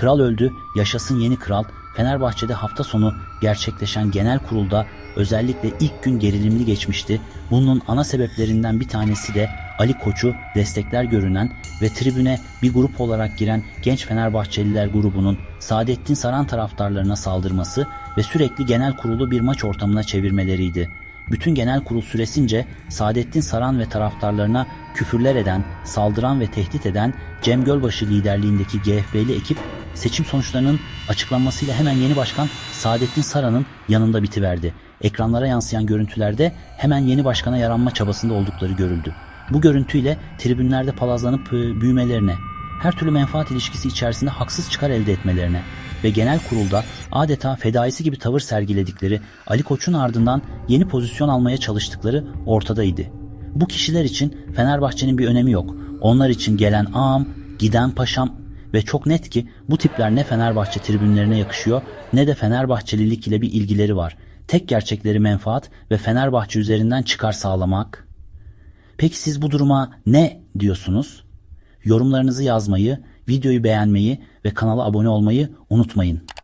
Kral öldü, yaşasın yeni kral. Fenerbahçe'de hafta sonu gerçekleşen genel kurulda özellikle ilk gün gerilimli geçmişti. Bunun ana sebeplerinden bir tanesi de Ali Koç'u destekler görünen ve tribüne bir grup olarak giren genç Fenerbahçeliler grubunun Saadettin Saran taraftarlarına saldırması ve sürekli genel kurulu bir maç ortamına çevirmeleriydi. Bütün genel kurul süresince Saadettin Saran ve taraftarlarına küfürler eden, saldıran ve tehdit eden Cem Gölbaşı liderliğindeki GFB'li ekip seçim sonuçlarının açıklanmasıyla hemen yeni başkan Saadettin Saran'ın yanında bitiverdi. Ekranlara yansıyan görüntülerde hemen yeni başkana yaranma çabasında oldukları görüldü. Bu görüntüyle tribünlerde palazlanıp e, büyümelerine, her türlü menfaat ilişkisi içerisinde haksız çıkar elde etmelerine ve genel kurulda adeta fedaisi gibi tavır sergiledikleri Ali Koç'un ardından yeni pozisyon almaya çalıştıkları ortadaydı. Bu kişiler için Fenerbahçe'nin bir önemi yok. Onlar için gelen ağam, giden paşam ve çok net ki bu tipler ne Fenerbahçe tribünlerine yakışıyor ne de Fenerbahçelilik ile bir ilgileri var. Tek gerçekleri menfaat ve Fenerbahçe üzerinden çıkar sağlamak. Peki siz bu duruma ne diyorsunuz? Yorumlarınızı yazmayı, videoyu beğenmeyi ve kanala abone olmayı unutmayın.